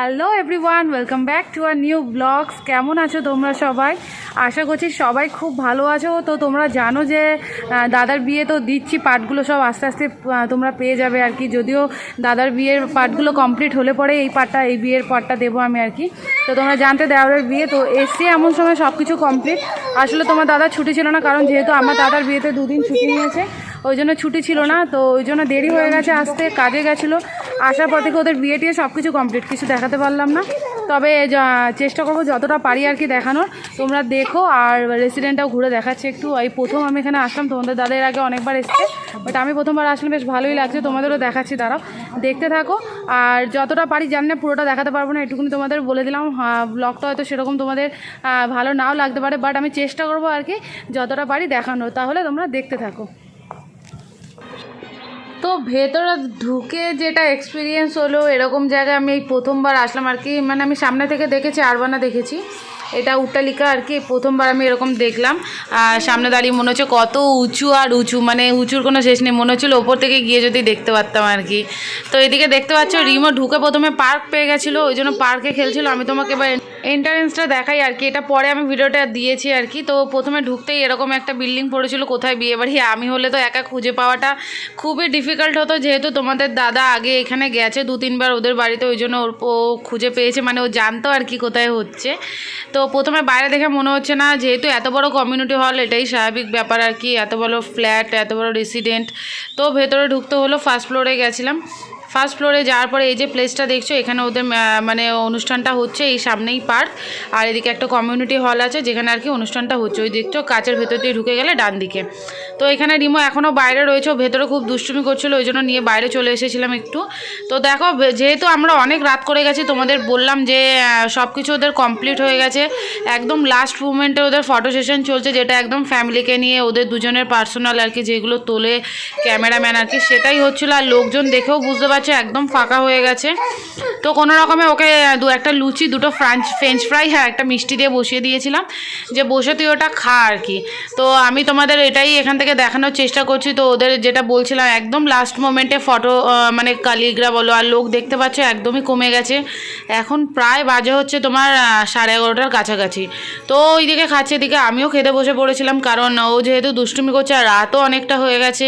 Hello everyone welcome back to our new blogs কেমন আছো তোমরা সবাই? আশা করছি সবাই খুব ভালো আছো। তো তোমরা জানো যে দাদার বিয়ে তো দিচ্ছি পার্টগুলো সব আস্তে আস্তে তোমরা পেয়ে যাবে আর কি। যদিও দাদার বিয়ের পার্টগুলো কমপ্লিট হলে পরে এই পার্টটা এই বিয়ের পার্টটা দেবো আমি আর কি। তো তোমরা জানতে দেওয়ার বিয়ে, তো এসছে এমন সময় সব কিছু কমপ্লিট আসলে তোমার দাদার ছুটি ছিল না, কারণ যেহেতু আমার দাদার বিয়েতে দুদিন ছুটি নিয়েছে, ওই জন্য ছুটি ছিল না। তো ওই জন্য দেরি হয়ে গেছে, আসতে কাজে গেছিল। আসার পর থেকে ওদের বিয়ে টিয়ে সব কিছু কমপ্লিট কিছু দেখাতে পারলাম না। তবে চেষ্টা করব যতটা পারি আর কি দেখানোর। তোমরা দেখো আর রেসিডেন্টটাও ঘুরে দেখাচ্ছে একটু। এই প্রথম আমি এখানে আসলাম, তোমাদের দাদের আগে অনেকবার এসছে বাট আমি প্রথমবার আসলে বেশ ভালোই লাগছে। তোমাদেরও দেখাচ্ছি, দাঁড়াও। দেখতে থাকো। আর যতটা পারি জানি না, পুরোটা দেখাতে পারব না, এটুকুনি তোমাদের বলে দিলাম। ব্লগটা হয়তো সেরকম তোমাদের ভালো নাও লাগতে পারে বাট আমি চেষ্টা করব আর কি যতটা পারি দেখানোর। তাহলে তোমরা দেখতে থাকো। তো ভেতরে ঢুকে যেটা এক্সপিরিয়েন্স হলো, এরকম জায়গায় আমি এই প্রথমবার আসলাম আর কি মানে আমি সামনে থেকে দেখেছি, আরবানা দেখেছি। এটা উট্টালিকা আর কি, প্রথমবার আমি এরকম দেখলাম। আর সামনে দাঁড়িয়ে মনে হচ্ছে কত উঁচু আর উঁচু মানে উঁচুর কোনো শেষ নেই, মনে হচ্ছিল ওপর থেকে গিয়ে যদি দেখতে পারতাম আর কি। তো এদিকে দেখতে পাচ্ছ, রিমো ঢুকে প্রথমে পার্ক পেয়ে গেছিল, ওই জন্য পার্কে খেলছিল, আমি তোমাকে এবার এন্ট্রান্সটা দেখাই আর কি। এটা পরে আমি ভিডিওটা দিয়েছি আর কি। তো প্রথমে ঢুকতেই এরকম একটা বিল্ডিং পড়েছিল, কোথায় বিয়ে বাড়ি? আমি হলে তো একা খুঁজে পাওয়াটা খুবই ডিফিকাল্ট হতো, যেহেতু তোমাদের দাদা আগে এখানে গেছে, দু তিনবার ওদের বাড়িতে, ওই জন্য ওর ও খুঁজে পেয়েছে মানে ও জানতো আর কি কোথায় হচ্ছে। তো প্রথমে বাইরে দেখে মনে হচ্ছে না, যেহেতু এত বড় কমিউনিটি হল এটাই স্বাভাবিক ব্যাপার আর কি। এত বড় ফ্ল্যাট এত বড় রেসিডেন্ট তো ভেতরে ঢুকতে হলো ফার্স্ট ফ্লোরে গেছিলাম। ফার্স্ট ফ্লোরে যাওয়ার পরে এই যে প্লেসটা দেখছ, এখানে ওদের মানে অনুষ্ঠানটা হচ্ছে এই সামনেই পার্ক আর এদিকে একটা কমিউনিটি হল আছে, যেখানে আর কি অনুষ্ঠানটা হচ্ছে। ওই দেখছ, কাচের ভেতর দিয়ে ঢুকে গেলে ডান দিকে তো এখানে রিমো এখনও বাইরে রয়েছে ভেতরে খুব দুষ্টুমি করছিল, ওই জন্য নিয়ে বাইরে চলে এসেছিলাম একটু। তো দেখো, যেহেতু আমরা অনেক রাত করে গেছি, তোমাদের বললাম যে সব কিছু ওদের কমপ্লিট হয়ে গেছে। একদম লাস্ট মুমেন্টে ওদের ফটো সেশন চলছে, যেটা একদম ফ্যামিলিকে নিয়ে, ওদের দুজনের পার্সোনাল আর কি, যেগুলো তোলে ক্যামেরাম্যান আর কি, সেটাই হচ্ছিল। আর লোকজন দেখেও বুঝতে পারছে, একদম ফাঁকা হয়ে গেছে। তো কোনো রকমে ওকে দু একটা লুচি, দুটো ফ্রাঞ্চ ফ্রেঞ্চ ফ্রাই হ্যাঁ একটা মিষ্টি দিয়ে বসিয়ে দিয়েছিলাম, যে বসে তুই ওটা খা আর কি। তো আমি তোমাদের এটাই এখান থেকে দেখানোর চেষ্টা করছি। তো ওদের যেটা বলছিলাম, একদম লাস্ট মোমেন্টে ফটো মানে কালিগ্রা বলো, আর লোক দেখতে পাচ্ছ একদমই কমে গেছে। এখন প্রায় বাজে হচ্ছে তোমার সাড়ে এগারোটার কাছাকাছি। তো ওইদিকে খাচ্ছে এদিকে আমিও খেতে বসে পড়েছিলাম, কারণ ও যেহেতু দুষ্টুমি করছে, আর রাতও অনেকটা হয়ে গেছে,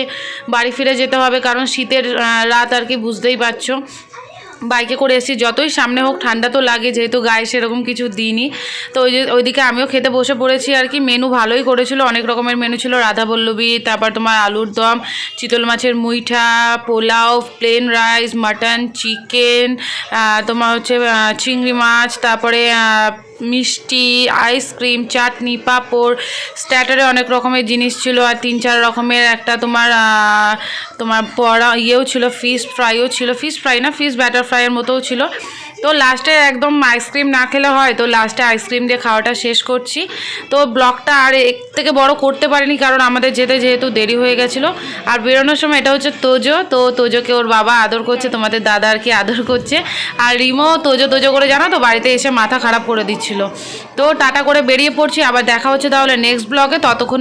বাড়ি ফিরে যেতে হবে, কারণ শীতের রাত আর কি বুঝতেই পারছ। বাইকে করে এসেছি, যতই সামনে হোক, ঠান্ডা তো লাগে, যেহেতু গায়ে সেরকম কিছু দিইনি। তো ওই যে ওইদিকে আমিও খেতে বসে পড়েছি আর কি মেনু ভালোই করেছিল, অনেক রকমের মেনু ছিল রাধা পল্লবী তারপর তোমার আলুর দম, চিতল মাছের মুইঠা, pulao plain rice mutton chicken তোমার হচ্ছে চিংড়ি মাছ, তারপরে মিষ্টি আইসক্রিম চাটনি, পাঁপড় স্ট্যাটারে অনেক রকমের জিনিস ছিল আর তিন চার রকমের একটা তোমার তোমার পড়া ইয়েও ছিল ফিশ ফ্রাইও ছিল। ফিশ ফ্রাই না ফিশ ব্যাটার ফ্রাইয়ের মতোও ছিল। তো লাস্টে একদম আইসক্রিম না খেলে হয়, তো লাস্টে আইসক্রিম দিয়ে খাওয়াটা শেষ করছি। তো ব্লগটা আর এর থেকে বড় করতে পারিনি, কারণ আমাদের যেতে যেহেতু দেরি হয়ে গেছিল। আর বেরোনোর সময় এটা হচ্ছে তোজো, তো তোজোকে ওর বাবা আদর করছে, তোমাদের দাদা আর কি আদর করছে। আর রিমো তোজো তোজো করে জানো তো, বাড়িতে এসে মাথা খারাপ করে দিচ্ছিল। তো টাটা করে বেরিয়ে পড়ছি, আবার দেখা হচ্ছে তাহলে নেক্সট ব্লগে ততক্ষণ